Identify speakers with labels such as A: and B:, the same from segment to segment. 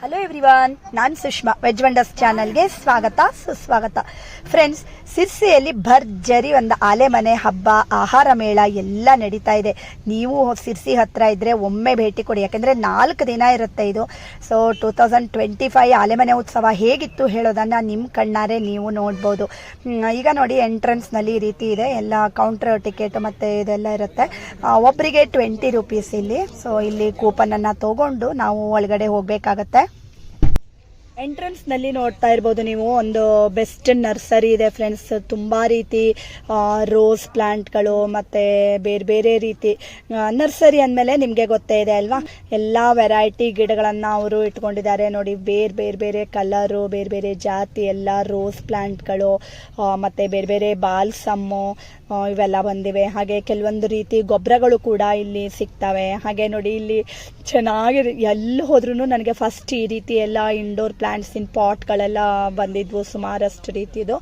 A: Hello everyone ನಾನು Sushma. Veg wonders ಚಾನಲ್ಗೆ ಸ್ವಾಗತ, ಸುಸ್ವಾಗತ. ಫ್ರೆಂಡ್ಸ್ ಸಿರ್ಸಿಯಲ್ಲಿ ಭರ್ಜರಿ ಒಂದು ಆಲೆಮನೆ ಹಬ್ಬ, ಆಹಾರ ಮೇಳ ಎಲ್ಲ ನಡೀತಾ ಇದೆ. ನೀವು ಸಿರ್ಸಿ ಹತ್ರ ಇದ್ದರೆ ಒಮ್ಮೆ ಭೇಟಿ ಕೊಡಿ. ಯಾಕೆಂದರೆ ನಾಲ್ಕು ದಿನ ಇರುತ್ತೆ ಇದು. So two thousand twenty five ಆಲೆಮನೆ ಉತ್ಸವ ಹೇಗಿತ್ತು ಹೇಳೋದನ್ನ ನಿಮ್ಮ ಕಣ್ಣಾರೆ ನೀವು ನೋಡ್ಬೋದು. ಈಗ ನೋಡಿ ಎಂಟ್ರೆನ್ಸ್ನಲ್ಲಿ ಈ ರೀತಿ ಇದೆ. ಎಲ್ಲ ಕೌಂಟರ್ ಟಿಕೆಟ್ ಮತ್ತು ಇದೆಲ್ಲ ಇರುತ್ತೆ. ಒಬ್ಬರಿಗೆ ಟ್ವೆಂಟಿ ರುಪೀಸ್ ಇಲ್ಲಿ. ಸೊ ಇಲ್ಲಿ ಕೂಪನನ್ನು ತಗೊಂಡು ನಾವು ಒಳಗಡೆ ಹೋಗಬೇಕಾಗತ್ತೆ. ಎಂಟ್ರೆನ್ಸ್ನಲ್ಲಿ ನೋಡ್ತಾ ಇರ್ಬೋದು ನೀವು. ಒಂದು ಬೆಸ್ಟ್ ನರ್ಸರಿ ಇದೆ ಫ್ರೆಂಡ್ಸ್ ತುಂಬಾ ರೀತಿ ರೋಸ್ ಪ್ಲಾಂಟ್ಗಳು ಮತ್ತೆ ಬೇರೆ ಬೇರೆ ರೀತಿ ನರ್ಸರಿ ಅಂದಮೇಲೆ ನಿಮಗೆ ಗೊತ್ತೇ ಇದೆ ಅಲ್ವಾ? ಎಲ್ಲ ವೆರೈಟಿ ಗಿಡಗಳನ್ನು ಅವರು ಇಟ್ಕೊಂಡಿದ್ದಾರೆ. ನೋಡಿ, ಬೇರೆ ಬೇರೆ ಬೇರೆ ಕಲರು ಬೇರೆ ಬೇರೆ ಜಾತಿ, ಎಲ್ಲ ರೋಸ್ ಪ್ಲಾಂಟ್ಗಳು ಮತ್ತೆ ಬೇರೆ ಬೇರೆ ಬಾಲ್ಸಮ್ಮು ಇವೆಲ್ಲ ಬಂದಿವೆ. ಹಾಗೆ ಕೆಲವೊಂದು ರೀತಿ ಗೊಬ್ಬರಗಳು ಕೂಡ ಇಲ್ಲಿ ಸಿಗ್ತವೆ. ಹಾಗೆ ನೋಡಿ, ಇಲ್ಲಿ ಚೆನ್ನಾಗಿ, ಎಲ್ಲಿ ಹೋದ್ರು ನನಗೆ ಫಸ್ಟ್ ಈ ರೀತಿ ಎಲ್ಲ ಇಂಡೋರ್ ಇನ್ ಪಾಟ್ಗಳೆಲ್ಲ ಬಂದಿದ್ವು, ಸುಮಾರಷ್ಟು ರೀತಿದು.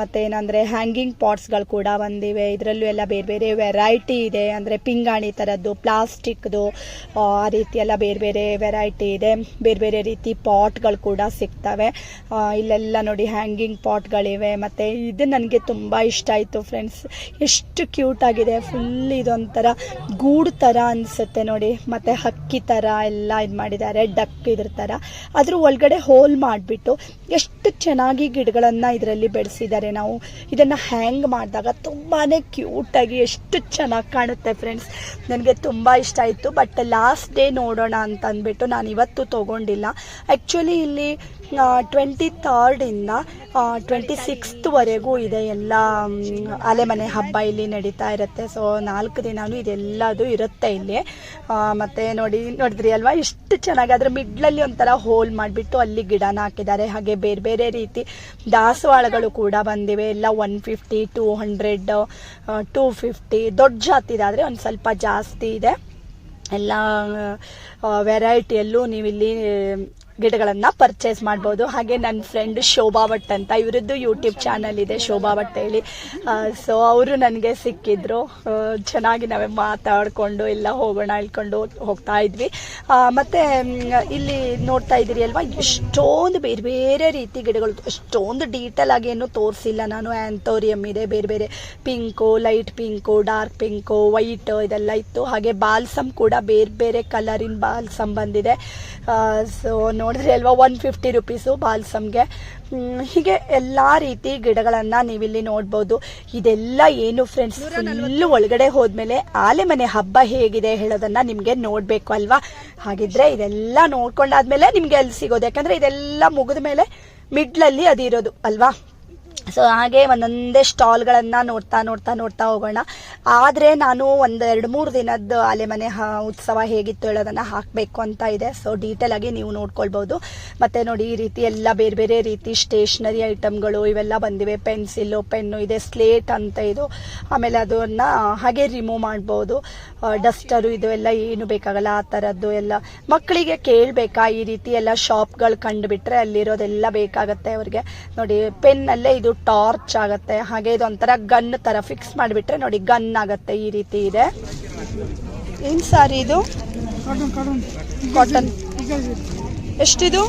A: ಮತ್ತೇನಂದರೆ ಮತ್ತೆ ಏನಂದರೆ ಹ್ಯಾಂಗಿಂಗ್ ಪಾಟ್ಸ್ಗಳು ಕೂಡ ಬಂದಿವೆ. ಇದರಲ್ಲೂ ಎಲ್ಲ ಬೇರೆ ಬೇರೆ ವೆರೈಟಿ ಇದೆ. ಅಂದರೆ ಪಿಂಗಾಣಿ ಥರದ್ದು ಪ್ಲಾಸ್ಟಿಕ್ದು ಆ ರೀತಿ ಎಲ್ಲ ಬೇರೆ ಬೇರೆ ವೆರೈಟಿ ಇದೆ. ಬೇರೆ ಬೇರೆ ರೀತಿ ಪಾಟ್ಗಳು ಕೂಡ ಸಿಗ್ತವೆ. ಇಲ್ಲೆಲ್ಲ ನೋಡಿ ಹ್ಯಾಂಗಿಂಗ್ ಪಾಟ್ಗಳಿವೆ ಮತ್ತು ಇದು ನನಗೆ ತುಂಬ ಇಷ್ಟ ಆಯಿತು ಫ್ರೆಂಡ್ಸ್ ಎಷ್ಟು ಕ್ಯೂಟ್ ಆಗಿದೆ. ಫುಲ್ ಇದೊಂಥರ ಗೂಡು ಥರ ಅನಿಸುತ್ತೆ ನೋಡಿ. ಮತ್ತು ಹಕ್ಕಿ ಥರ ಎಲ್ಲ ಇದು ಮಾಡಿದ್ದಾರೆ ಡಕ್ ಇದ್ರ ಥರ ಅದ್ರ ಒಳಗಡೆ ಹೋಲ್ ಮಾಡಿಬಿಟ್ಟು ಎಷ್ಟು ಚೆನ್ನಾಗಿ ಗಿಡಗಳನ್ನು ಇದರಲ್ಲಿ ಬೆಳೆಸಿದ್ದಾರೆ ನಾವು. ಇದನ್ನು ಹ್ಯಾಂಗ್ ಮಾಡಿದಾಗ ತುಂಬಾ ಕ್ಯೂಟಾಗಿ ಎಷ್ಟು ಚೆನ್ನಾಗಿ ಕಾಣುತ್ತೆ ಫ್ರೆಂಡ್ಸ್ ನನಗೆ ತುಂಬ ಇಷ್ಟ ಆಯಿತು ಬಟ್ ಲಾಸ್ಟ್ ಡೇ ನೋಡೋಣ ಅಂತ ಅಂದ್ಬಿಟ್ಟು ನಾನು ಇವತ್ತು ತೊಗೊಂಡಿಲ್ಲ. ಆ್ಯಕ್ಚುಲಿ ಇಲ್ಲಿ ಟ್ವೆಂಟಿ ಥರ್ಡಿಂದ ಟ್ವೆಂಟಿ ಸಿಕ್ಸ್ತ್ವರೆಗೂ ಇದೆ ಎಲ್ಲ ಅಲೆಮನೆ ಹಬ್ಬ ಇಲ್ಲಿ ನಡೀತಾ ಇರುತ್ತೆ. ಸೊ ನಾಲ್ಕು ದಿನಾನು ಇದೆಲ್ಲದು ಇರುತ್ತೆ ಇಲ್ಲಿ. ಮತ್ತೆ ನೋಡಿ, ನೋಡಿದ್ರಿ ಅಲ್ವಾ? ಇಷ್ಟು ಚೆನ್ನಾಗಿ ಅದ್ರ ಮಿಡ್ಲಲ್ಲಿ ಒಂಥರ ಹೋಲ್ ಮಾಡಿಬಿಟ್ಟು ಅಲ್ಲಿ ಗಿಡನ ಹಾಕಿದ್ದಾರೆ. ಹಾಗೆ ಬೇರೆ ಬೇರೆ ರೀತಿ ದಾಸವಾಳಗಳು ಕೂಡ ಬಂದಿವೆ. ಎಲ್ಲ one fifty two hundred two fifty ದೊಡ್ಡ ಜಾತಿದಾದರೆ ಒಂದು ಸ್ವಲ್ಪ ಜಾಸ್ತಿ ಇದೆ. ಎಲ್ಲ ವೆರೈಟಿಯಲ್ಲೂ ನೀವಿಲ್ಲಿ ಗಿಡಗಳನ್ನು ಪರ್ಚೇಸ್ ಮಾಡ್ಬೋದು. ಹಾಗೆ ನನ್ನ ಫ್ರೆಂಡ್ ಶೋಭಾ ಭಟ್ ಅಂತ, ಇವರದ್ದು ಯೂಟ್ಯೂಬ್ ಚಾನಲ್ ಇದೆ, ಶೋಭಾ ಭಟ್ ಹೇಳಿ. ಸೊ ಅವರು ನನಗೆ ಸಿಕ್ಕಿದ್ರು. ಚೆನ್ನಾಗಿ ನಾವೇ ಮಾತಾಡಿಕೊಂಡು ಎಲ್ಲ ಹೋಗೋಣ ಹೇಳ್ಕೊಂಡು ಹೋಗ್ತಾ ಇದ್ವಿ. ಮತ್ತೆ ಇಲ್ಲಿ ನೋಡ್ತಾ ಇದ್ದೀರಿ ಅಲ್ವಾ, ಎಷ್ಟೊಂದು ಬೇರೆ ಬೇರೆ ರೀತಿ ಗಿಡಗಳು ಅಷ್ಟೊಂದು ಡೀಟೇಲ್ ಆಗಿ ಏನು ತೋರಿಸಿಲ್ಲ ನಾನು. ಆ್ಯಂಥೋರಿಯಮ್ ಇದೆ, ಬೇರೆ ಬೇರೆ pink light pink dark pink white ಇದೆಲ್ಲ ಇತ್ತು. ಹಾಗೆ ಬಾಲ್ಸಮ್ ಕೂಡ ಬೇರೆ ಬೇರೆ ಕಲರಿನ ಬಾಲ್ಸಮ್ ಬಂದಿದೆ. ಸೊ ನೋಡಿದ್ರಿ ಅಲ್ವಾ ಒನ್ ಫಿಫ್ಟಿ ರುಪೀಸು ಬಾಲ್ಸಮ್ಗೆ. ಹೀಗೆ ಎಲ್ಲ ರೀತಿ ಗಿಡಗಳನ್ನು ನೀವಿಲ್ಲಿ ನೋಡ್ಬೋದು. ಇದೆಲ್ಲ ಏನು ಫ್ರೆಂಡ್ಸ್ ಫುಲ್ಲು ಒಳಗಡೆ ಹೋದ್ಮೇಲೆ ಆಲೆಮನೆ ಹಬ್ಬ ಹೇಗಿದೆ ಹೇಳೋದನ್ನ ನಿಮಗೆ ನೋಡಬೇಕು ಅಲ್ವಾ? ಹಾಗಿದ್ರೆ ಇದೆಲ್ಲ ನೋಡ್ಕೊಂಡಾದ್ಮೇಲೆ ನಿಮಗೆ ಅಲ್ಲಿ ಸಿಗೋದು. ಯಾಕಂದ್ರೆ ಇದೆಲ್ಲ ಮುಗಿದ ಮೇಲೆ ಮಿಡ್ಲಲ್ಲಿ ಅದಿರೋದು ಅಲ್ವಾ? ಸೊ ಹಾಗೆ ಒಂದೊಂದೇ ಸ್ಟಾಲ್ಗಳನ್ನು ನೋಡ್ತಾ ನೋಡ್ತಾ ನೋಡ್ತಾ ಹೋಗೋಣ. ಆದರೆ ನಾನು ಒಂದು ಎರಡು ಮೂರು ದಿನದ ಅಲೆಮನೆ ಉತ್ಸವ ಹೇಗಿತ್ತು ಹೇಳೋದನ್ನು ಹಾಕಬೇಕು ಅಂತ ಇದೆ. ಸೊ ಡೀಟೇಲ್ ಆಗಿ ನೀವು ನೋಡ್ಕೊಳ್ಬೋದು. ಮತ್ತು ನೋಡಿ ಈ ರೀತಿ ಎಲ್ಲ ಬೇರೆ ಬೇರೆ ರೀತಿ ಸ್ಟೇಷ್ನರಿ ಐಟಮ್ಗಳು ಇವೆಲ್ಲ ಬಂದಿವೆ. ಪೆನ್ಸಿಲ್ಲು ಪೆನ್ನು, ಇದೆ ಸ್ಲೇಟ್ ಅಂತ ಇದು. ಆಮೇಲೆ ಅದನ್ನು ಹಾಗೆ ರಿಮೂವ್ ಮಾಡ್ಬೋದು. ಡಸ್ಟರು ಇದು ಎಲ್ಲ ಏನು ಬೇಕಾಗಲ್ಲ, ಆ ಥರದ್ದು ಎಲ್ಲ. ಮಕ್ಕಳಿಗೆ ಕೇಳಬೇಕಾ ಈ ರೀತಿ ಎಲ್ಲ ಶಾಪ್ಗಳು ಕಂಡುಬಿಟ್ರೆ ಅಲ್ಲಿರೋದೆಲ್ಲ ಬೇಕಾಗತ್ತೆ ಅವ್ರಿಗೆ. ನೋಡಿ, ಪೆನ್ನಲ್ಲೇ ಇದು ಟಾರ್ಚ್ ಆಗುತ್ತೆ. ಹಾಗೆ ಇದೊಂಥರ ಗನ್ ಥರ ಫಿಕ್ಸ್ ಮಾಡಿಬಿಟ್ರೆ ನೋಡಿ ಗನ್ ಆಗುತ್ತೆ ಈ ರೀತಿ ಇದೆ. ಏನು ಸಾರಿ ಇದು?
B: ಕಾಟನ್
A: ಎಷ್ಟಿದು?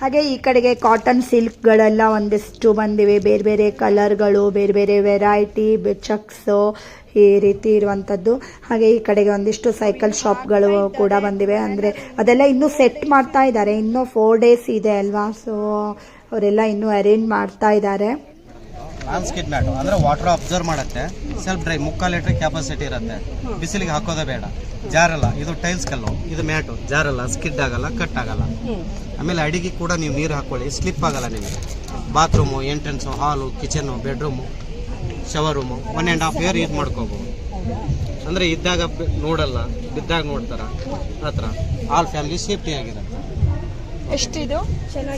A: ಹಾಗೆ ಈ ಕಡೆಗೆ ಕಾಟನ್ ಸಿಲ್ಕ್ಗಳೆಲ್ಲ ಒಂದಿಷ್ಟು ಬಂದಿವೆ. ಬೇರೆ ಬೇರೆ ಕಲರ್ಗಳು ಬೇರೆ ಬೇರೆ ವೆರೈಟಿ ಚಕ್ಸು ಈ ರೀತಿ ಇರುವಂಥದ್ದು ಹಾಗೆ ಈ ಕಡೆಗೆ ಒಂದಿಷ್ಟು ಸೈಕಲ್ ಶಾಪ್ಗಳು ಕೂಡ ಬಂದಿವೆ. ಅಂದರೆ ಅದೆಲ್ಲ ಇನ್ನೂ ಸೆಟ್ ಮಾಡ್ತಾ ಇದ್ದಾರೆ. ಇನ್ನೂ ಫೋರ್ ಡೇಸ್ ಇದೆ ಅಲ್ವಾ? ಸೊ ಅವರೆಲ್ಲ ಇನ್ನೂ ಅರೇಂಜ್ ಮಾಡ್ತಾ ಇದ್ದಾರೆ.
C: ಲ್ಯಾಂಡ್ಸ್ಕೇಪ್ ಮ್ಯಾಟು ಅಂದ್ರೆ ವಾಟರ್ ಅಬ್ಸರ್ವ್ ಮಾಡುತ್ತೆ. ಸೆಲ್ಫ್ ಡ್ರೈ ಮುಕ್ಕಾಲು ಲೀಟರ್ ಕೆಪಾಸಿಟಿ ಇರುತ್ತೆ. ಬಿಸಿಲಿಗೆ ಹಾಕೋದೇ ಬೇಡ. ಜಾರಲ್ಲ. ಇದು ಟೈಲ್ಸ್ ಕಲ್ಲು. ಇದು ಮ್ಯಾಟು ಜಾರಲ್ಲ. ಸ್ಕಿಡ್ ಆಗಲ್ಲ ಕಟ್ ಆಗಲ್ಲ. ಆಮೇಲೆ ಅಡಿಗೆ ಕೂಡ ನೀವು ನೀರು ಹಾಕೊಳ್ಳಿ. ಸ್ಲಿಪ್ ಆಗಲ್ಲ ನಿಮಗೆ. Bathroom entrance hall kitchen bedroom shower room one and half year use ಮಾಡ್ಕೋಬೋದು. ಅಂದರೆ ಇದ್ದಾಗ ನೋಡಲ್ಲ ಬಿದ್ದಾಗ ನೋಡ್ತಾರ ಆ ಥರ ಆಲ್ ಫ್ಯಾಮಿಲಿ ಸೇಫ್ಟಿ ಆಗಿರುತ್ತೆ
A: ಎಷ್ಟಿದು?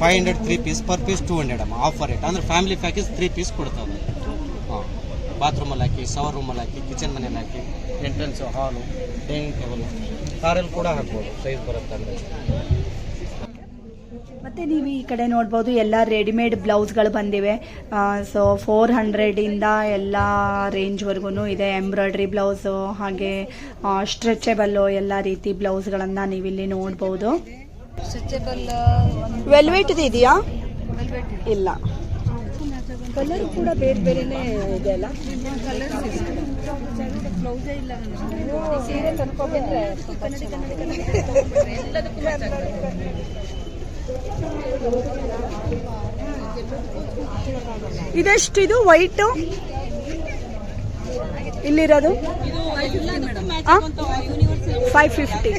C: Five hundred three piece per piece two hundred ಅಮ್ಮ ಆಫರ್ ರೇಟ್ ಅಂದರೆ ಫ್ಯಾಮಿಲಿ ಪ್ಯಾಕೇಜ್ ತ್ರೀ ಪೀಸ್ ಕೊಡ್ತಾವೆ ಹಾಂ. ಬಾತ್ರೂಮಲ್ಲಿ ಹಾಕಿ ಶವರ್ ರೂಮಲ್ಲಿ ಹಾಕಿ ಕಿಚನ್ ಮನೇಲಿ ಹಾಕಿ ಎಂಟ್ರೆನ್ಸು ಹಾಲು ಡೈನಿಂಗ್ ಟೇಬಲ್ ಕಾರಲ್ಲಿ ಕೂಡ ಹಾಕ್ಬೋದು ಸೈಜ್ ಬರುತ್ತೆ ಅಂದರೆ
A: ಮತ್ತೆ ನೀವು ಈ ಕಡೆ ನೋಡ್ಬೋದು ಎಲ್ಲ ರೆಡಿಮೇಡ್ ಬ್ಲೌಸ್ಗಳು ಬಂದಿವೆ. ಸೊ ಫೋರ್ ಹಂಡ್ರೆಡಿಂದ ಎಲ್ಲ ರೇಂಜ್ವರೆಗೂ ಇದೆ. ಎಂಬ್ರಾಯ್ಡ್ರಿ ಬ್ಲೌಸು ಹಾಗೆ ಸ್ಟ್ರೆಚಬಲ್ಲು ಎಲ್ಲ ರೀತಿ ಬ್ಲೌಸ್ಗಳನ್ನು ನೀವಿಲ್ಲಿ ನೋಡ್ಬೋದು. ವೆಲ್ವೆಟ್ ಇದೆಯಾ? ಇಲ್ಲ. ಕಲರ್ ಕೂಡ ಬೇರೆ ಬೇರೆನೇ ಇದೆ ಅಲ್ಲ? ಇದೆಷ್ಟು ಇದು ವೈಟ್ ಇಲ್ಲಿರೋದು ಫೈವ್ ಫಿಫ್ಟಿ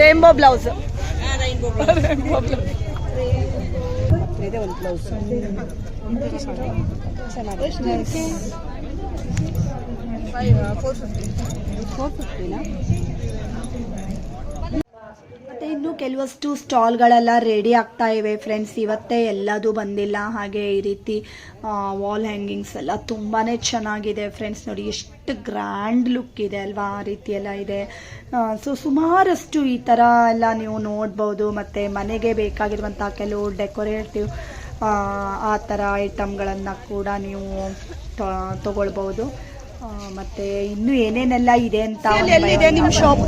A: ರೇಂಬೋ ಬ್ಲೌಸ್ ಇದೆ ಒಂದು ಬ್ಲೌಸ್ ಮತ್ತೆ ಇನ್ನು ಕೆಲವಷ್ಟು ಸ್ಟಾಲ್ಗಳೆಲ್ಲ ರೆಡಿ ಆಗ್ತಾ ಇವೆ ಫ್ರೆಂಡ್ಸ್ ಇವತ್ತೇ ಎಲ್ಲದೂ ಬಂದಿಲ್ಲ. ಹಾಗೆ ಈ ರೀತಿ ವಾಲ್ ಹ್ಯಾಂಗಿಂಗ್ಸ್ ಎಲ್ಲ ತುಂಬಾನೇ ಚೆನ್ನಾಗಿದೆ ಫ್ರೆಂಡ್ಸ್ ನೋಡಿ, ಎಷ್ಟು ಗ್ರ್ಯಾಂಡ್ ಲುಕ್ ಇದೆ ಅಲ್ವಾ? ಆ ರೀತಿ ಎಲ್ಲ ಇದೆ. ಸೊ ಸುಮಾರಷ್ಟು ಈ ಥರ ಎಲ್ಲ ನೀವು ನೋಡ್ಬೋದು. ಮತ್ತು ಮನೆಗೆ ಬೇಕಾಗಿರುವಂಥ ಕೆಲವು ಡೆಕೋರೇಟಿವ್ ಆ ಥರ ಐಟಮ್ಗಳನ್ನು ಕೂಡ ನೀವು ತಗೊಳ್ಬೋದು. ಮತ್ತೆ ಇನ್ನು ಏನೇನೆಲ್ಲ ಇದೆ ಅಂತ ಎಲ್ಲಿದೆ ನಿಮ್ಮ ಶಾಪ್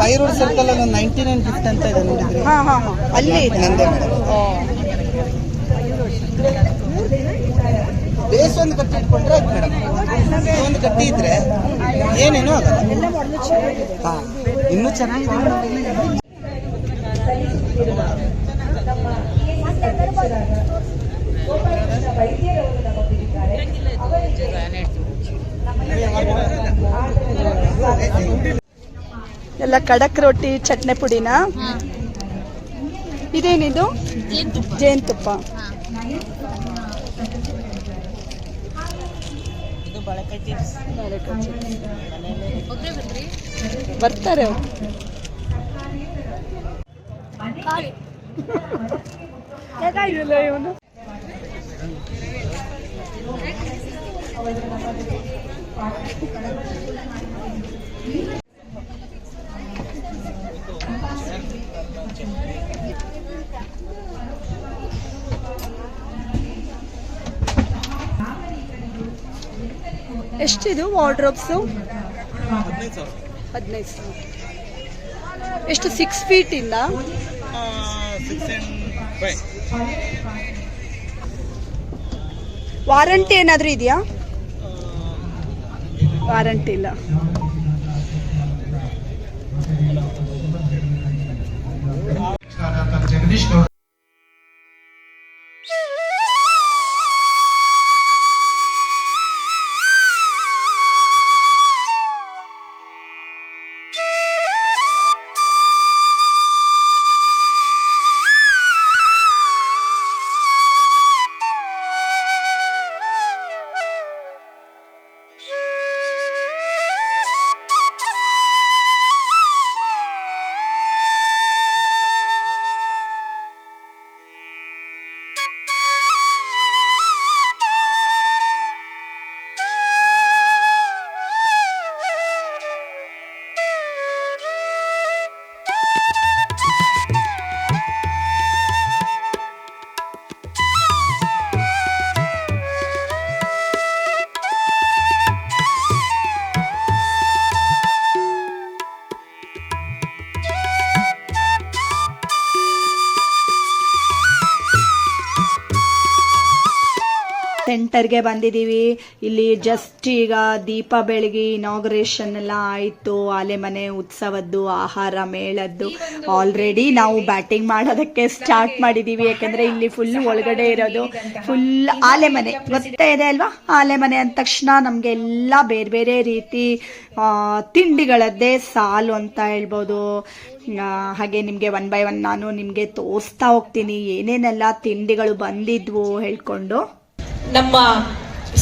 D: ಫೈವ್ ರೋಡ್ ಸರ್ಕಲ್ ಅಲ್ಲಿ ನೈಂಟಿ ನೈನ್ ಗಿಫ್ಟ್ ಅಂತ ಇದೆ ನೋಡಿದ್ರೆ.
A: ಹಾ ಹಾ ಹಾ. ಅಲ್ಲಿ ಇದೆ.
D: ನಂದೇ ಬೇಸ್ ಒಂದು ಕಟ್ಟಿ ಇಟ್ಕೊಂಡ್ರೆ ಆಯ್ತು ಮೇಡಮ್. ಒಂದು ಕಟ್ಟಿ ಇದ್ರೆ ಏನೇನೋ ಆಗಲ್ಲ. ಹಾ ಇನ್ನೂ ಚೆನ್ನಾಗಿದೆ.
A: ಎಲ್ಲ ಕಡಕ್ ರೊಟ್ಟಿ ಚಟ್ನಿ ಪುಡಿನ? ಇದೇನಿದು? ಜೇನುತುಪ್ಪ. ಬರ್ತಾರೆ ಇವನು ಎಷ್ಟಿದು ವಾರ್ಡ್ರೋಬ್ಸು? ಹದಿನೈದು ಸಾವಿರ. ಎಷ್ಟು ಸಿಕ್ಸ್ ಫೀಟಿಂದ ವಾರಂಟಿ ಏನಾದರೂ ಇದೆಯಾ? ವಾರಂಟಿ ಇಲ್ಲ. ಸೆಂಟರ್ಗೆ ಬಂದಿದ್ದೀವಿ. ಇಲ್ಲಿ ಜಸ್ಟ್ ಈಗ ದೀಪ ಬೆಳಗಿ ಇನಾಗ್ರೇಷನ್ ಎಲ್ಲ ಆಯಿತು. ಆಲೆಮನೆ ಉತ್ಸವದ್ದು, ಆಹಾರ ಮೇಳದ್ದು. ಆಲ್ರೆಡಿ ನಾವು ಬ್ಯಾಟಿಂಗ್ ಮಾಡೋದಕ್ಕೆ ಸ್ಟಾರ್ಟ್ ಮಾಡಿದ್ದೀವಿ. ಯಾಕಂದ್ರೆ ಇಲ್ಲಿ ಫುಲ್ ಒಳಗಡೆ ಇರೋದು ಫುಲ್ ಆಲೆಮನೆ ಗೊತ್ತೇ ಇದೆ ಅಲ್ವಾ? ಆಲೆಮನೆ ಅಂದ ತಕ್ಷಣ ನಮಗೆ ಎಲ್ಲ ಬೇರೆ ಬೇರೆ ರೀತಿ ತಿಂಡಿಗಳದ್ದೇ ಸಾಲು ಅಂತ ಹೇಳ್ಬೋದು. ಹಾಗೆ ನಿಮಗೆ ಒನ್ ಬೈ ಒನ್ ನಾನು ನಿಮಗೆ ತೋರಿಸ್ತಾ ಹೋಗ್ತೀನಿ. ಏನೇನೆಲ್ಲ ತಿಂಡಿಗಳು ಬಂದಿದ್ವು ಹೇಳ್ಕೊಂಡು.
E: ನಮ್ಮ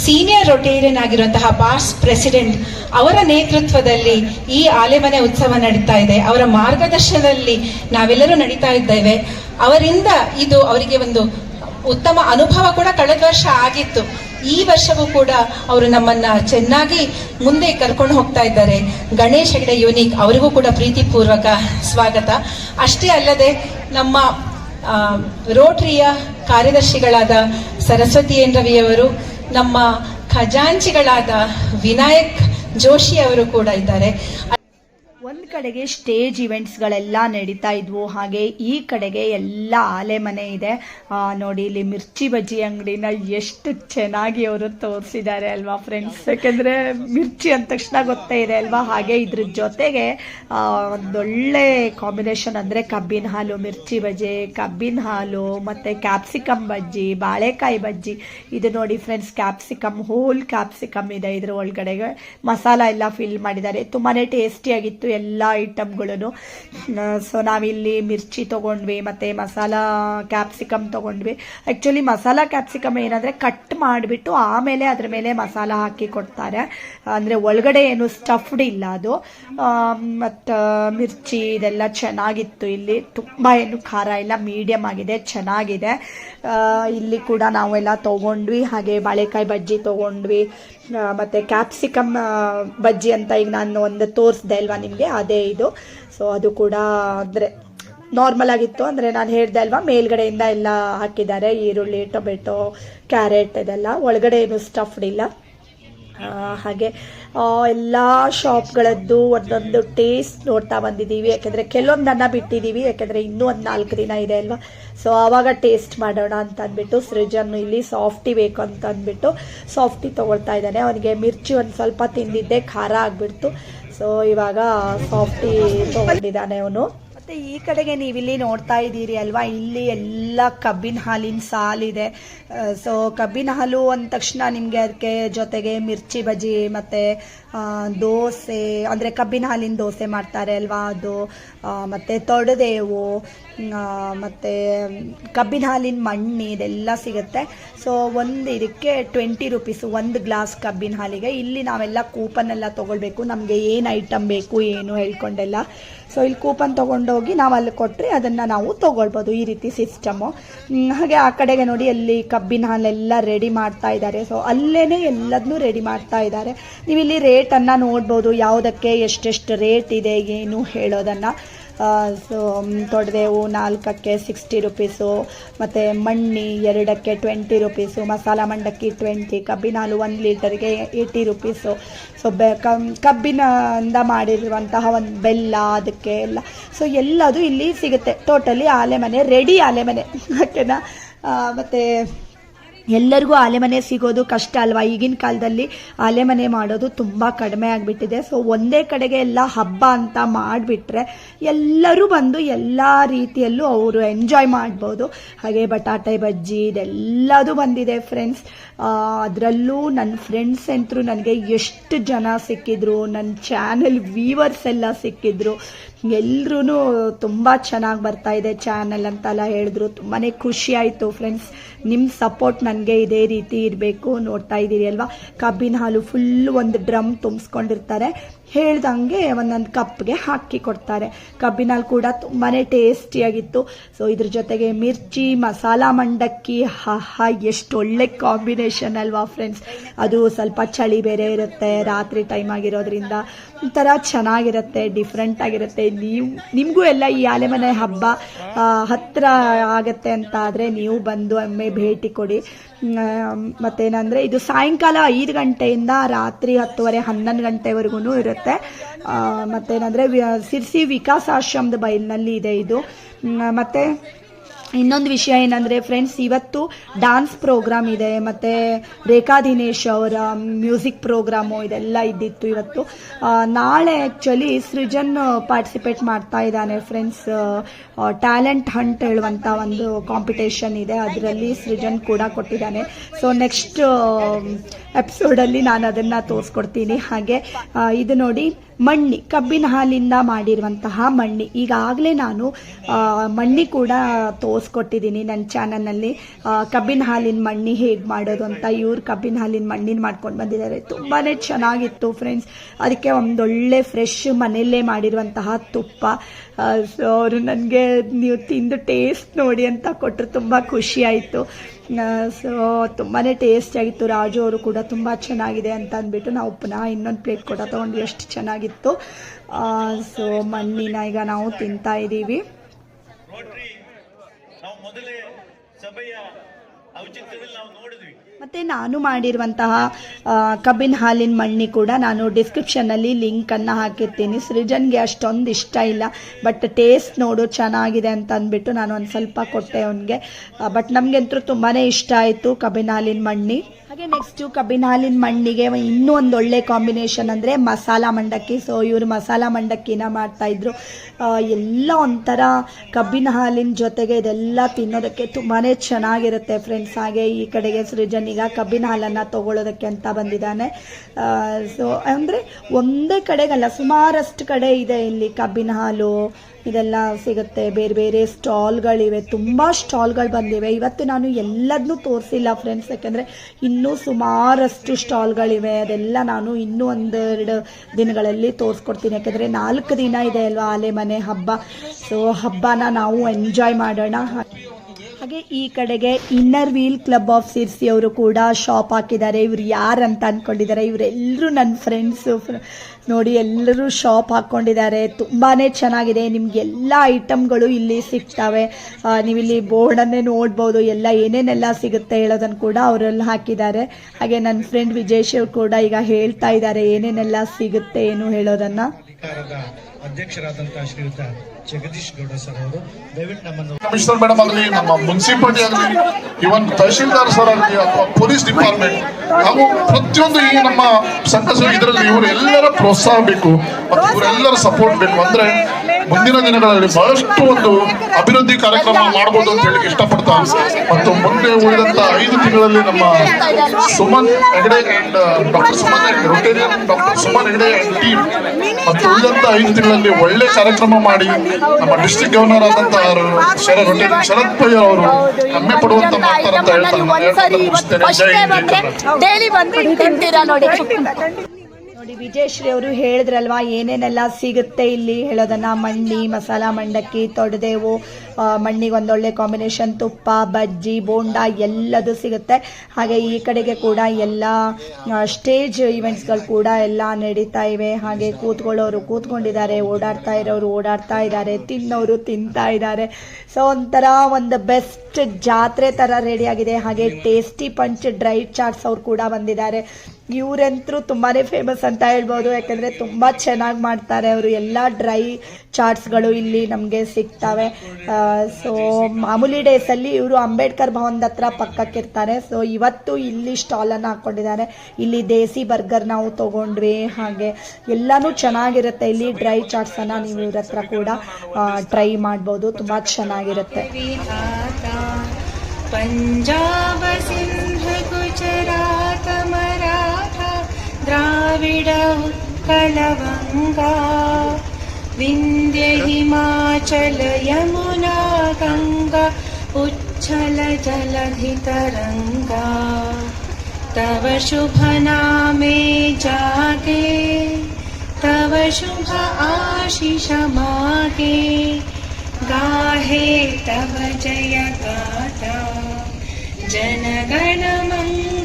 E: ಸೀನಿಯರ್ ರೊಟೇರಿಯನ್ ಆಗಿರುವಂತಹ ಬಾಸ್ ಪ್ರೆಸಿಡೆಂಟ್ ಅವರ ನೇತೃತ್ವದಲ್ಲಿ ಈ ಆಲೆಮನೆ ಉತ್ಸವ ನಡೀತಾ ಇದೆ. ಅವರ ಮಾರ್ಗದರ್ಶನದಲ್ಲಿ ನಾವೆಲ್ಲರೂ ನಡೀತಾ ಇದ್ದೇವೆ. ಅವರಿಂದ ಇದು ಅವರಿಗೆ ಒಂದು ಉತ್ತಮ ಅನುಭವ ಕೂಡ ಕಳೆದ ವರ್ಷ ಆಗಿತ್ತು. ಈ ವರ್ಷವೂ ಕೂಡ ಅವರು ನಮ್ಮನ್ನ ಚೆನ್ನಾಗಿ ಮುಂದೆ ಕರ್ಕೊಂಡು ಹೋಗ್ತಾ ಇದ್ದಾರೆ. ಗಣೇಶ್ ಹೆಗಡೆ ಯೂನಿಕ್, ಅವರಿಗೂ ಕೂಡ ಪ್ರೀತಿಪೂರ್ವಕ ಸ್ವಾಗತ. ಅಷ್ಟೇ ಅಲ್ಲದೆ ನಮ್ಮ ರೋಟರಿಯ ಕಾರ್ಯದರ್ಶಿಗಳಾದ ಸರಸ್ವತಿ ಎನ್ ರವಿಯವರು ನಮ್ಮ ಖಜಾಂಚಿಗಳಾದ ವಿನಾಯಕ್ ಜೋಶಿ ಅವರು ಕೂಡ ಇದ್ದಾರೆ.
A: ಒಂದು ಕಡೆಗೆ ಸ್ಟೇಜ್ ಇವೆಂಟ್ಸ್ಗಳೆಲ್ಲ ನಡೀತಾ ಇದ್ವು. ಹಾಗೆ ಈ ಕಡೆಗೆ ಎಲ್ಲ ಆಲೆ ಮನೆ ಇದೆ ನೋಡಿ ಇಲ್ಲಿ ಮಿರ್ಚಿ ಬಜ್ಜಿ ಅಂಗಡಿನ ಎಷ್ಟು ಚೆನ್ನಾಗಿ ಅವರು ತೋರಿಸಿದ್ದಾರೆ ಅಲ್ವಾ ಫ್ರೆಂಡ್ಸ್ ಯಾಕೆಂದ್ರೆ ಮಿರ್ಚಿ ಅಂದ ತಕ್ಷಣ ಗೊತ್ತೇ ಇದೆ ಅಲ್ವಾ? ಹಾಗೆ ಇದ್ರ ಜೊತೆಗೆ ಒಂದೊಳ್ಳೆ ಕಾಂಬಿನೇಷನ್ ಅಂದರೆ ಕಬ್ಬಿನ ಹಾಲು, ಮಿರ್ಚಿ ಬಜ್ಜಿ, ಕಬ್ಬಿನ ಹಾಲು, ಮತ್ತು ಕ್ಯಾಪ್ಸಿಕಮ್ ಬಜ್ಜಿ, ಬಾಳೆಕಾಯಿ ಬಜ್ಜಿ. ಇದು ನೋಡಿ ಫ್ರೆಂಡ್ಸ್ ಕ್ಯಾಪ್ಸಿಕಮ್ ಹೋಲ್ ಕ್ಯಾಪ್ಸಿಕಮ್ ಇದೆ ಇದ್ರ ಒಳಗಡೆಗೆ. ಮಸಾಲ ಎಲ್ಲ ಫಿಲ್ ಮಾಡಿದ್ದಾರೆ. ತುಂಬಾ ಟೇಸ್ಟಿಯಾಗಿತ್ತು ಎಲ್ಲ ಐಟಮ್ಗಳನ್ನು ಸೊ ನಾವಿಲ್ಲಿ ಮಿರ್ಚಿ ತೊಗೊಂಡ್ವಿ, ಮತ್ತು ಮಸಾಲ ಕ್ಯಾಪ್ಸಿಕಮ್ ತೊಗೊಂಡ್ವಿ. ಆ್ಯಕ್ಚುಲಿ ಮಸಾಲ ಕ್ಯಾಪ್ಸಿಕಮ್ ಏನಂದರೆ ಕಟ್ ಮಾಡಿಬಿಟ್ಟು ಆಮೇಲೆ ಅದ್ರ ಮೇಲೆ ಮಸಾಲ ಹಾಕಿ ಕೊಡ್ತಾರೆ. ಅಂದರೆ ಒಳಗಡೆ ಏನು ಸ್ಟಫ್ಡ್ ಇಲ್ಲ ಅದು. ಮತ್ತು ಮಿರ್ಚಿ ಇದೆಲ್ಲ ಚೆನ್ನಾಗಿತ್ತು ಇಲ್ಲಿ. ತುಂಬ ಏನು ಖಾರ ಇಲ್ಲ ಮೀಡಿಯಮ್ ಆಗಿದೆ, ಚೆನ್ನಾಗಿದೆ. ಇಲ್ಲಿ ಕೂಡ ನಾವೆಲ್ಲ ತೊಗೊಂಡ್ವಿ. ಹಾಗೆ ಬಾಳೆಕಾಯಿ ಬಜ್ಜಿ ತೊಗೊಂಡ್ವಿ. ಮತ್ತೆ ಕ್ಯಾಪ್ಸಿಕಮ್ ಬಜ್ಜಿ ಅಂತ ಈಗ ನಾನು ಒಂದು ತೋರಿಸ್ದೆ ಅಲ್ವಾ ನಿಮಗೆ? ಅದೇ ಇದು. ಸೊ ಅದು ಕೂಡ ಅಂದರೆ ನಾರ್ಮಲ್ ಆಗಿತ್ತು. ಅಂದರೆ ನಾನು ಹೇಳ್ದೆ ಅಲ್ವಾ, ಮೇಲ್ಗಡೆಯಿಂದ ಎಲ್ಲ ಹಾಕಿದ್ದಾರೆ. ಈರುಳ್ಳಿ, ಟೊಮೆಟೊ, ಕ್ಯಾರೆಟ್ ಇದೆಲ್ಲ. ಒಳಗಡೆ ಏನು ಸ್ಟಫ್ಡ್ ಇಲ್ಲ. ಹಾಗೆ ಎಲ್ಲ ಶಾಪ್ಗಳದ್ದು ಒಂದೊಂದು ಟೇಸ್ಟ್ ನೋಡ್ತಾ ಬಂದಿದ್ದೀವಿ. ಯಾಕೆಂದರೆ ಕೆಲವೊಂದನ್ನು ಬಿಟ್ಟಿದ್ದೀವಿ. ಯಾಕೆಂದರೆ ಇನ್ನೂ ಒಂದು ನಾಲ್ಕು ದಿನ ಇದೆ ಅಲ್ವಾ? ಸೊ ಆವಾಗ ಟೇಸ್ಟ್ ಮಾಡೋಣ ಅಂತ ಅಂದ್ಬಿಟ್ಟು ಸೃಜನ್ ಇಲ್ಲಿ ಸಾಫ್ಟಿ ಬೇಕು ಅಂತ ಅಂದ್ಬಿಟ್ಟು ಸಾಫ್ಟಿ ತೊಗೊಳ್ತಾ ಇದ್ದಾನೆ. ಅವನಿಗೆ ಮಿರ್ಚಿ ಒಂದು ಸ್ವಲ್ಪ ತಿಂದಿದ್ದೆ ಖಾರ ಆಗಿಬಿಡ್ತು. ಸೊ ಇವಾಗ ಸಾಫ್ಟಿ ತೊಗೊಂಡಿದ್ದಾನೆ ಅವನು. ಮತ್ತೆ ಈ ಕಡೆಗೆ ನೀವಿಲ್ಲಿ ನೋಡ್ತಾ ಇದ್ದೀರಿ ಅಲ್ವಾ? ಇಲ್ಲಿ ಎಲ್ಲ ಕಬ್ಬಿನ ಹಾಲಿನ ಸಾಲಿದೆ ಸೊ ಕಬ್ಬಿನ ಹಾಲು ಅಂದ ತಕ್ಷಣ ನಿಮಗೆ ಅದಕ್ಕೆ ಜೊತೆಗೆ ಮಿರ್ಚಿ ಬಜ್ಜಿ ಮತ್ತು ದೋಸೆ, ಅಂದರೆ ಕಬ್ಬಿನ ಹಾಲಿನ ದೋಸೆ ಮಾಡ್ತಾರೆ ಅಲ್ವಾ? ಅದು ಮತ್ತೆ ತೊಡದೇವು ಮತ್ತು ಕಬ್ಬಿನ ಹಾಲಿನ ಮಣ್ಣು ಇದೆಲ್ಲ ಸಿಗುತ್ತೆ. ಸೊ ಒಂದು ಇದಕ್ಕೆ ಟ್ವೆಂಟಿ ರುಪೀಸು ಒಂದು ಗ್ಲಾಸ್ ಕಬ್ಬಿನ ಹಾಲಿಗೆ. ಇಲ್ಲಿ ನಾವೆಲ್ಲ ಕೂಪನ್ ಎಲ್ಲ ತೊಗೊಳ್ಬೇಕು. ನಮಗೆ ಏನು ಐಟಮ್ ಬೇಕು, ಏನು ಹೇಳ್ಕೊಂಡೆಲ್ಲ. ಸೊ ಇಲ್ಲಿ ಕೂಪನ್ ತೊಗೊಂಡೋಗಿ ನಾವು ಅಲ್ಲಿ ಕೊಟ್ಟರೆ ಅದನ್ನು ನಾವು ತೊಗೊಳ್ಬೋದು ಈ ರೀತಿ ಸಿಸ್ಟಮು ಹಾಗೆ ಆ ಕಡೆಗೆ ನೋಡಿ ಅಲ್ಲಿ ಕಬ್ಬಿನ ಹಾಲೆಲ್ಲ ರೆಡಿ ಮಾಡ್ತಾ ಇದ್ದಾರೆ. ಸೊ ಅಲ್ಲೇ ಎಲ್ಲದನ್ನೂ ರೆಡಿ ಮಾಡ್ತಾ ಇದ್ದಾರೆ. ನೀವು ಇಲ್ಲಿ ರೇಟನ್ನು ನೋಡ್ಬೋದು. ಯಾವುದಕ್ಕೆ ಎಷ್ಟೆಷ್ಟು ರೇಟ್ ಇದೆ, ಏನು ಹೇಳೋದನ್ನು. ತೊಡೆದೇವು ನಾಲ್ಕಕ್ಕೆ ಸಿಕ್ಸ್ಟಿ ರುಪೀಸು ಮತ್ತು ಮಣ್ಣಿ ಎರಡಕ್ಕೆ ಟ್ವೆಂಟಿ ರುಪೀಸು ಮಸಾಲ ಮಂಡಕ್ಕಿ ಟ್ವೆಂಟಿ ಕಬ್ಬಿನ ಹಾಲು ಒಂದು ಲೀಟರ್ಗೆ ಏಯ್ಟಿ ರುಪೀಸು ಸೊ ಬೆ ಕಬ್ಬಿನಿಂದ ಮಾಡಿರುವಂತಹ ಒಂದು ಬೆಲ್ಲ, ಅದಕ್ಕೆ ಎಲ್ಲ. ಸೊ ಎಲ್ಲದು ಇಲ್ಲಿ ಸಿಗುತ್ತೆ. ಟೋಟಲಿ ಆಲೆ ಮನೆ ರೆಡಿ ಆಲೆ ಮನೆ. ಓಕೆನಾ ಮತ್ತು ಎಲ್ಲರಿಗೂ ಆಲೆಮನೆ ಸಿಗೋದು ಕಷ್ಟ ಅಲ್ವಾ? ಈಗಿನ ಕಾಲದಲ್ಲಿ ಆಲೆಮನೆ ಮಾಡೋದು ತುಂಬ ಕಡಿಮೆ ಆಗಿಬಿಟ್ಟಿದೆ. ಸೊ ಒಂದೇ ಕಡೆಗೆ ಎಲ್ಲ ಹಬ್ಬ ಅಂತ ಮಾಡಿಬಿಟ್ರೆ ಎಲ್ಲರೂ ಬಂದು ಎಲ್ಲ ರೀತಿಯಲ್ಲೂ ಅವರು ಎಂಜಾಯ್ ಮಾಡ್ಬೋದು. ಹಾಗೆ ಬಟಾಟೆ, ಬಜ್ಜಿ ಇದೆಲ್ಲದು ಬಂದಿದೆ ಫ್ರೆಂಡ್ಸ್ ಅದರಲ್ಲೂ ನನ್ನ ಫ್ರೆಂಡ್ಸ್ ಅಂತೂ ನನಗೆ ಎಷ್ಟು ಜನ ಸಿಕ್ಕಿದ್ರು ನನ್ನ ಚಾನಲ್ ವೀವರ್ಸ್ ಎಲ್ಲ ಸಿಕ್ಕಿದ್ರು. ಎಲ್ಲರೂ ತುಂಬ ಚೆನ್ನಾಗಿ ಬರ್ತಾ ಇದೆ ಚಾನಲ್ ಅಂತೆಲ್ಲ ಹೇಳಿದ್ರು. ತುಂಬಾ ಖುಷಿ ಆಯಿತು ಫ್ರೆಂಡ್ಸ್ ನಿಮ್ಮ ಸಪೋರ್ಟ್ ನನಗೆ ಇದೇ ರೀತಿ ಇರಬೇಕು ನೋಡ್ತಾ ಇದ್ದೀರಿ ಅಲ್ವಾ? ಕಬ್ಬಿನ ಹಾಲು ಫುಲ್ ಒಂದು ಡ್ರಮ್ ತುಂಬಿಸ್ಕೊಂಡಿರ್ತಾರೆ. ಹೇಳ್ದಂಗೆ ಒಂದೊಂದು ಕಪ್ಗೆ ಹಾಕಿ ಕೊಡ್ತಾರೆ. ಕಬ್ಬಿನಲ್ಲಿ ಕೂಡ ತುಂಬಾ ಟೇಸ್ಟಿಯಾಗಿತ್ತು ಸೊ ಇದ್ರ ಜೊತೆಗೆ ಮಿರ್ಚಿ, ಮಸಾಲ ಮಂಡಕ್ಕಿ, ಹಾ ಎಷ್ಟು ಒಳ್ಳೆ ಕಾಂಬಿನೇಷನ್ ಅಲ್ವಾ ಫ್ರೆಂಡ್ಸ್ ಅದು ಸ್ವಲ್ಪ ಚಳಿ ಬೇರೆ ಇರುತ್ತೆ, ರಾತ್ರಿ ಟೈಮ್ ಆಗಿರೋದ್ರಿಂದ ಒಂಥರ ಚೆನ್ನಾಗಿರುತ್ತೆ ಡಿಫ್ರೆಂಟ್ ಆಗಿರುತ್ತೆ. ನೀವು, ನಿಮಗೂ ಎಲ್ಲ ಈ ಆಲೆಮನೆ ಹಬ್ಬ ಹತ್ತಿರ ಆಗತ್ತೆ ಅಂತ ಆದರೆ ನೀವು ಬಂದು ಒಮ್ಮೆ ಭೇಟಿ ಕೊಡಿ. ಮತ್ತೇನಂದರೆ ಇದು ಸಾಯಂಕಾಲ ಐದು ಗಂಟೆಯಿಂದ ರಾತ್ರಿ ಹತ್ತುವರೆ, ಹನ್ನೊಂದು ಗಂಟೆವರೆಗೂ ಇರುತ್ತೆ. ಮತ್ತೇನಂದರೆ ಸಿರ್ಸಿ ವಿಕಾಸಾಶ್ರಮದ ಬೈಲ್ನಲ್ಲಿ ಇದೆ ಇದು. ಮತ್ತೆ ಇನ್ನೊಂದು ವಿಷಯ ಏನಂದರೆ ಫ್ರೆಂಡ್ಸ್ ಇವತ್ತು ಡಾನ್ಸ್ ಪ್ರೋಗ್ರಾಮ್ ಇದೆ, ಮತ್ತು ರೇಖಾ ದಿನೇಶ್ ಅವರ ಮ್ಯೂಸಿಕ್ ಪ್ರೋಗ್ರಾಮು ಇದೆಲ್ಲ ಇದ್ದಿತ್ತು ಇವತ್ತು. ನಾಳೆ ಆ್ಯಕ್ಚುಲಿ ಸೃಜನ್ ಪಾರ್ಟಿಸಿಪೇಟ್ ಮಾಡ್ತಾ ಇದ್ದಾನೆ ಫ್ರೆಂಡ್ಸ್ ಟ್ಯಾಲೆಂಟ್ ಹಂಟ್ ಹೇಳುವಂಥ ಒಂದು ಕಾಂಪಿಟೇಷನ್ ಇದೆ, ಅದರಲ್ಲಿ ಸೃಜನ್ ಕೂಡ ಕೊಟ್ಟಿದ್ದಾನೆ. ಸೊ ನೆಕ್ಸ್ಟ್ ಎಪಿಸೋಡಲ್ಲಿ ನಾನು ಅದನ್ನು ತೋರಿಸ್ಕೊಡ್ತೀನಿ. ಹಾಗೆ ಇದು ನೋಡಿ ಮಣ್ಣಿ, ಕಬ್ಬಿನ ಹಾಲಿಂದ ಮಾಡಿರುವಂತಹ ಮಣ್ಣಿ. ಈಗಾಗಲೇ ನಾನು ಮಣ್ಣಿ ಕೂಡ ತೋರಿಸ್ಕೊಟ್ಟಿದ್ದೀನಿ ನನ್ನ ಚಾನಲ್ನಲ್ಲಿ. ಕಬ್ಬಿನ ಹಾಲಿನ ಮಣ್ಣಿ ಹೇಗೆ ಮಾಡೋದು ಅಂತ ಇವ್ರು ಕಬ್ಬಿನ ಹಾಲಿನ ಮಣ್ಣಿನ ಮಾಡ್ಕೊಂಡು ಬಂದಿದ್ದಾರೆ. ತುಂಬಾ ಚೆನ್ನಾಗಿತ್ತು ಫ್ರೆಂಡ್ಸ್. ಅದಕ್ಕೆ ಒಂದೊಳ್ಳೆ ಫ್ರೆಶ್ ಮನೆಯಲ್ಲೇ ಮಾಡಿರುವಂತಹ ತುಪ್ಪ. ಸೊ, ಅವರು ನನಗೆ ನೀವು ತಿಂದು ಟೇಸ್ಟ್ ನೋಡಿ ಅಂತ ಕೊಟ್ಟರು ತುಂಬ ಖುಷಿ ಆಯಿತು. ಸೊ ತುಂಬಾ ಟೇಸ್ಟಿಯಾಗಿತ್ತು ರಾಜು ಅವರು ಕೂಡ ತುಂಬ ಚೆನ್ನಾಗಿದೆ ಅಂತ ಅಂದ್ಬಿಟ್ಟು ನಾವು ಪುನಃ ಇನ್ನೊಂದು ಪ್ಲೇಟ್ ಕೂಡ ತೊಗೊಂಡು ಎಷ್ಟು ಚೆನ್ನಾಗಿತ್ತು. ಸೊ, ಮಣ್ಣಿನ ಈಗ ನಾವು ತಿಂತಾ ಇದ್ದೀವಿ
F: ಸಭೆಯ ಔಚಿತ್ಯದಲ್ಲಿ ನಾವು ನೋಡಿದ್ವಿ.
A: ಮತ್ತು ನಾನು ಮಾಡಿರುವಂತಹ ಕಬ್ಬಿನ ಹಾಲಿನ ಮಣ್ಣಿ ಕೂಡ ನಾನು ಡಿಸ್ಕ್ರಿಪ್ಷನ್ನಲ್ಲಿ ಲಿಂಕನ್ನು ಹಾಕಿರ್ತೀನಿ. ಸೃಜನ್ಗೆ ಅಷ್ಟೊಂದು ಇಷ್ಟ ಇಲ್ಲ ಬಟ್ ಟೇಸ್ಟ್ ನೋಡು ಚೆನ್ನಾಗಿದೆ ಅಂತ ಅಂದ್ಬಿಟ್ಟು ನಾನು ಒಂದು ಸ್ವಲ್ಪ ಕೊಟ್ಟೆ ಅವನಿಗೆ. ಬಟ್ ನಮಗಂತೂ ತುಂಬಾ ಇಷ್ಟ ಆಯಿತು ಕಬ್ಬಿನ ಹಾಲಿನ ಮಣ್ಣಿ. ಹಾಗೆ ನೆಕ್ಸ್ಟು ಕಬ್ಬಿನ ಹಾಲಿನ ಮಣ್ಣಿಗೆ ಇನ್ನೂ ಒಂದು ಒಳ್ಳೆ ಕಾಂಬಿನೇಷನ್ ಅಂದರೆ ಮಸಾಲ ಮಂಡಕ್ಕಿ. ಸೊ ಇವರು ಮಸಾಲ ಮಂಡಕ್ಕಿನ ಮಾಡ್ತಾಯಿದ್ರು ಎಲ್ಲ ಒಂಥರ ಕಬ್ಬಿನ ಹಾಲಿನ ಜೊತೆಗೆ ಇದೆಲ್ಲ ತಿನ್ನೋದಕ್ಕೆ ತುಂಬಾ ಚೆನ್ನಾಗಿರುತ್ತೆ ಫ್ರೆಂಡ್ಸ್ ಹಾಗೆ ಈ ಕಡೆಗೆ ಸೃಜನ್ ಈಗ ಕಬ್ಬಿನ ಹಾಲನ್ನು ತಗೊಳ್ಳೋದಕ್ಕೆ ಅಂತ ಬಂದಿದ್ದಾನೆ. ಸೊ ಅಂದರೆ ಒಂದೇ ಕಡೆಗಲ್ಲ, ಸುಮಾರಷ್ಟು ಕಡೆ ಇದೆ ಇಲ್ಲಿ ಕಬ್ಬಿನ ಹಾಲು ಇದೆಲ್ಲ ಸಿಗುತ್ತೆ. ಬೇರೆ ಬೇರೆ ಸ್ಟಾಲ್ಗಳಿವೆ. ತುಂಬ ಸ್ಟಾಲ್ಗಳು ಬಂದಿವೆ. ಇವತ್ತು ನಾನು ಎಲ್ಲದನ್ನೂ ತೋರಿಸಿಲ್ಲ ಫ್ರೆಂಡ್ಸ್. ಯಾಕೆಂದರೆ ಇನ್ನೂ ಸುಮಾರಷ್ಟು ಸ್ಟಾಲ್ಗಳಿವೆ. ಅದೆಲ್ಲ ನಾನು ಇನ್ನೂ ಒಂದೆರಡು ದಿನಗಳಲ್ಲಿ ತೋರಿಸ್ಕೊಡ್ತೀನಿ. ಯಾಕೆಂದರೆ ನಾಲ್ಕು ದಿನ ಇದೆ ಅಲ್ವಾ ಆಲೆ ಮನೆ ಹಬ್ಬ. ಸೊ ಹಬ್ಬನ ನಾವು ಎಂಜಾಯ್ ಮಾಡೋಣ. ಹಾಗೆ ಈ ಕಡೆಗೆ inner wheel club of Sirsi ಅವರು ಕೂಡ ಶಾಪ್ ಹಾಕಿದ್ದಾರೆ. ಇವ್ರು ಯಾರಂತ ಅಂದ್ಕೊಂಡಿದ್ದಾರೆ ಇವರೆಲ್ಲರೂ ನನ್ನ ಫ್ರೆಂಡ್ಸು ನೋಡಿ, ಎಲ್ಲರೂ ಶಾಪ್ ಹಾಕ್ಕೊಂಡಿದ್ದಾರೆ. ತುಂಬಾನೇ ಚೆನ್ನಾಗಿದೆ. ನಿಮ್ಗೆ ಎಲ್ಲ ಐಟಮ್ಗಳು ಇಲ್ಲಿ ಸಿಗ್ತವೆ. ನೀವಿಲ್ಲಿ ಬೋರ್ಡನ್ನೇ ನೋಡ್ಬೋದು. ಎಲ್ಲ ಏನೇನೆಲ್ಲ ಸಿಗುತ್ತೆ ಹೇಳೋದನ್ನು ಕೂಡ ಅವರಲ್ಲಿ ಹಾಕಿದ್ದಾರೆ. ಹಾಗೆ ನನ್ನ ಫ್ರೆಂಡ್ ವಿಜಯ್ ಶಿವ್ ಕೂಡ ಈಗ ಹೇಳ್ತಾ ಇದ್ದಾರೆ ಏನೇನೆಲ್ಲ ಸಿಗುತ್ತೆ, ಏನು ಹೇಳೋದನ್ನ.
G: ಅಧ್ಯಕ್ಷರಾದಂತಹ ಶ್ರೀಯುತ ಜಗದೀಶ್ ಗೌಡ ಸರ್ ಅವರು. ದಯವಿಟ್ಟು ನಮ್ಮನ್ನು
H: ಕಮಿಷನರ್ ಮೇಡಮ್ ಆಗಲಿ ನಮ್ಮ ಮುನ್ಸಿಪಾಲಿಟಿ ಆಗಲಿ ಇವನ್ ತಹಶೀಲ್ದಾರ್ ಸರ್ ಆಗಲಿ ಅಥವಾ ಪೊಲೀಸ್ ಡಿಪಾರ್ಟ್ಮೆಂಟ್ ಹಾಗೂ ಪ್ರತಿಯೊಂದು ಈ ನಮ್ಮ ಸಂಘ ಇದರಲ್ಲಿ ಇವರೆಲ್ಲರ ಪ್ರೋತ್ಸಾಹ ಬೇಕು, ಮತ್ತು ಇವರೆಲ್ಲರ ಸಪೋರ್ಟ್ ಬೇಕು. ಅಂದ್ರೆ ಮುಂದಿನ ದಿನಗಳಲ್ಲಿ ಬಹಳಷ್ಟು ಒಂದು ಅಭಿವೃದ್ಧಿ ಕಾರ್ಯಕ್ರಮ ಮಾಡಬಹುದು ಅಂತ ಹೇಳಿ ಇಷ್ಟಪಡ್ತಾ ಮತ್ತು ಮುಂದೆ ಉಳಿದಂತ ಐದು ತಿಂಗಳಲ್ಲಿ ನಮ್ಮ Suman Hegade and doctor Suman Hegde Rotarian doctor Suman Hegade and team ಮತ್ತು ಉಳಿದಂತ ಐದು ತಿಂಗಳಲ್ಲಿ ಒಳ್ಳೆ ಕಾರ್ಯಕ್ರಮ ಮಾಡಿ ನಮ್ಮ ಡಿಸ್ಟ್ರಿಕ್ಟ್ ಗವರ್ನರ್ ಆದಂತಹ ಶರತ್ ರೊಟೇರಿಯನ್ ಶರತ್ ಪೈ ಅವರು ಹೆಮ್ಮೆ ಪಡುವಂತ ಮಾಡ್ತಾರಂತ ಹೇಳ್ತಾರೆ
A: ಡೈಲಿ ಬಂದು ತಿಂತೀರಾ ನೋಡಿ. ನೋಡಿ, ವಿಜಯಶ್ರೀ ಅವರು ಹೇಳಿದ್ರಲ್ವಾ, ಏನೇನೆಲ್ಲ ಸಿಗುತ್ತೆ ಇಲ್ಲಿ? ಹೇಳೋದನ್ನ ಮಣ್ಣಿ, ಮಸಾಲ ಮಂಡಕ್ಕಿ, ತೊಡೆದೇವು ಮಣ್ಣಿಗೆ ಒಂದೊಳ್ಳೆ ಕಾಂಬಿನೇಷನ್ ತುಪ್ಪ, ಬಜ್ಜಿ, ಬೋಂಡ, ಎಲ್ಲದು ಸಿಗುತ್ತೆ. ಹಾಗೆ ಈ ಕಡೆಗೆ ಕೂಡ ಎಲ್ಲ ಸ್ಟೇಜ್ ಇವೆಂಟ್ಸ್ಗಳು ಕೂಡ ಎಲ್ಲ ನಡೀತಾ ಇವೆ. ಹಾಗೆ ಕೂತ್ಕೊಳ್ಳೋರು ಕೂತ್ಕೊಂಡಿದ್ದಾರೆ, ಓಡಾಡ್ತಾ ಇರೋರು ಓಡಾಡ್ತಾ ಇದ್ದಾರೆ, ತಿನ್ನೋರು ತಿಂತಾ ಇದ್ದಾರೆ. ಸೊ ಒಂಥರ ಒಂದು ಬೆಸ್ಟ್ ಜಾತ್ರೆ ಥರ ರೆಡಿ ಆಗಿದೆ. ಹಾಗೆ ಟೇಸ್ಟಿ ಪಂಚ್ ಡ್ರೈ ಚಾಟ್ಸ್ ಅವ್ರು ಕೂಡ ಬಂದಿದ್ದಾರೆ. ಇವರಂತರೂ ತುಂಬಾ ಫೇಮಸ್ ಅಂತ ಹೇಳ್ಬೋದು. ಯಾಕಂದರೆ ತುಂಬ ಚೆನ್ನಾಗಿ ಮಾಡ್ತಾರೆ ಅವರು. ಎಲ್ಲ ಡ್ರೈ ಚಾಟ್ಸ್ಗಳು ಇಲ್ಲಿ ನಮಗೆ ಸಿಗ್ತವೆ. ಸೊ ಮಾಮೂಲಿ ಡೇಸಲ್ಲಿ ಇವರು ಅಂಬೇಡ್ಕರ್ ಭವನದ ಹತ್ರ ಪಕ್ಕಕ್ಕಿರ್ತಾರೆ. ಸೊ ಇವತ್ತು ಇಲ್ಲಿ ಸ್ಟಾಲನ್ನು ಹಾಕ್ಕೊಂಡಿದ್ದಾರೆ ಇಲ್ಲಿ ದೇಸಿ ಬರ್ಗರ್ ನಾವು ತೊಗೊಂಡ್ವಿ. ಹಾಗೆ ಎಲ್ಲನೂ ಚೆನ್ನಾಗಿರುತ್ತೆ. ಇಲ್ಲಿ ಡ್ರೈ ಚಾಟ್ಸನ್ನು ನೀವು ಇವ್ರ ಹತ್ರ ಕೂಡ ಟ್ರೈ ಮಾಡ್ಬೋದು. ತುಂಬ ಚೆನ್ನಾಗಿರುತ್ತೆ.
I: ಪಂಜಾಬ, ಸಿಂಧ, ಗುಜರಾತ ಮರಾ द्राविडौ कलवङ्गा विन्द्य हिमाचल यमुना गङ्गा उच्छल जलधितरङ्गा। तव शुभनामे जागे तव शुभ आशिषमागे गाहे तव जय पाता जनगणमम्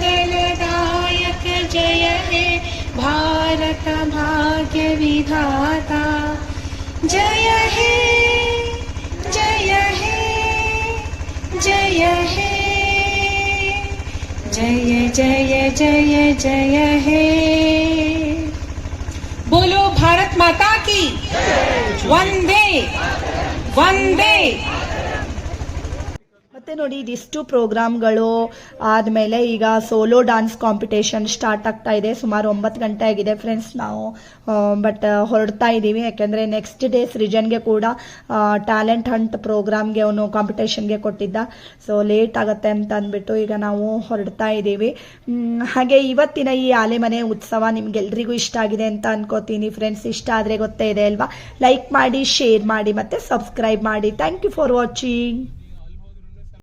I: जय हे भारत भाग्य विधाता। जय हे जय हे जय हे। जय जय जय जय हे। बोलो भारत माता की। वंदे वंदे।
A: ಮತ್ತೆ ನೋಡಿ ಇದಿಷ್ಟು ಪ್ರೋಗ್ರಾಮ್ಗಳು ಆದಮೇಲೆ ಈಗ ಸೋಲೋ ಡಾನ್ಸ್ ಕಾಂಪಿಟೇಷನ್ ಸ್ಟಾರ್ಟ್ ಆಗ್ತಾ ಇದೆ. ಸುಮಾರು ಒಂಬತ್ತು ಗಂಟೆ ಆಗಿದೆ ಫ್ರೆಂಡ್ಸ್ ನಾವು. ಬಟ್ ಹೊರಡ್ತಾ ಇದ್ದೀವಿ ಯಾಕೆಂದರೆ ನೆಕ್ಸ್ಟ್ ಡೇ ಸೃಜನ್ಗೆ ಕೂಡ ಟ್ಯಾಲೆಂಟ್ ಹಂಟ್ ಪ್ರೋಗ್ರಾಮ್ಗೆ ಅವನು ಕಾಂಪಿಟೇಷನ್ಗೆ ಕೊಟ್ಟಿದ್ದ. ಸೊ ಲೇಟ್ ಆಗುತ್ತೆ ಅಂತ ಅಂದ್ಬಿಟ್ಟು ಈಗ ನಾವು ಹೊರಡ್ತಾ ಇದ್ದೀವಿ ಹಾಗೆ ಇವತ್ತಿನ ಈ ಆಲೆಮನೆ ಉತ್ಸವ ನಿಮ್ಗೆಲ್ರಿಗೂ ಇಷ್ಟ ಆಗಿದೆ ಅಂತ ಅನ್ಕೋತೀನಿ ಫ್ರೆಂಡ್ಸ್ ಇಷ್ಟ ಆದರೆ ಗೊತ್ತೇ ಇದೆ ಅಲ್ವಾ? ಲೈಕ್ ಮಾಡಿ ಶೇರ್ ಮಾಡಿ ಮತ್ತು ಸಬ್ಸ್ಕ್ರೈಬ್ ಮಾಡಿ. Thank you for watching